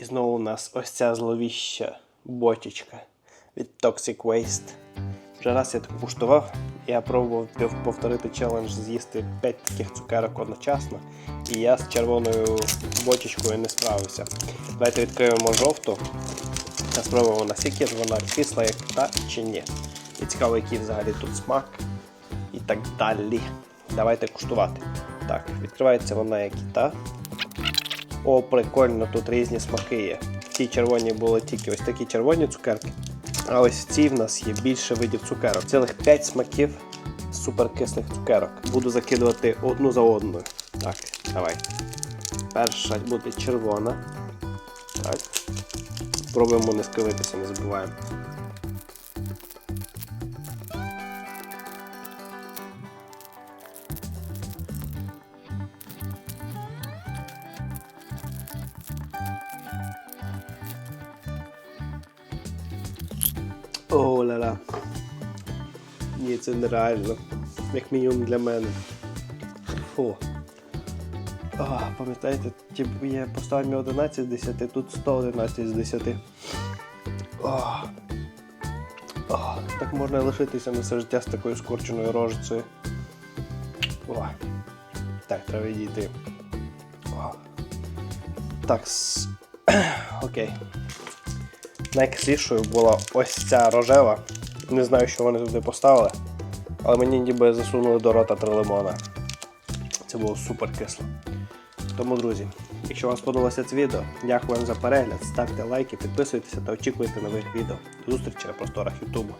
І знову у нас ось ця зловіща бочечка від Toxic Waste. Вже раз я таку куштував, я пробував повторити челендж з'їсти 5 таких цукерок одночасно, і я з червоною бочечкою не справився. Давайте відкриємо жовту та спробуємо наскільки ж вона кисла, як та чи ні. І цікаво, який взагалі тут смак і так далі. Давайте куштувати. Так, відкривається вона як і та. О, прикольно, тут різні смаки є. В цій червоній були тільки ось такі червоні цукерки. А ось в цій в нас є більше видів цукерок. Цілих 5 смаків суперкислих цукерок. Буду закидувати одну за одною. Так, давай. Перша буде червона. Так. Пробуємо не скривитися, не забуваємо. О, ля-ля. Ні, це нереально. Як мінімум для мене. Фу. А, пам'ятаєте, я поставив мені 11 з 10, тут 111 з 10. О. О, так можна лишитися на все життя з такою скорченою рожицею. О. Так, треба відійти. О. Так, с... окей. Найкислішою була ось ця рожева. Не знаю, що вони туди поставили. Але мені ніби засунули до рота три лимона. Це було супер кисло. Тому, друзі, якщо вам сподобалося це відео, дякую вам за перегляд, ставте лайки, підписуйтеся та очікуйте нових відео. До зустрічі на просторах Ютубу.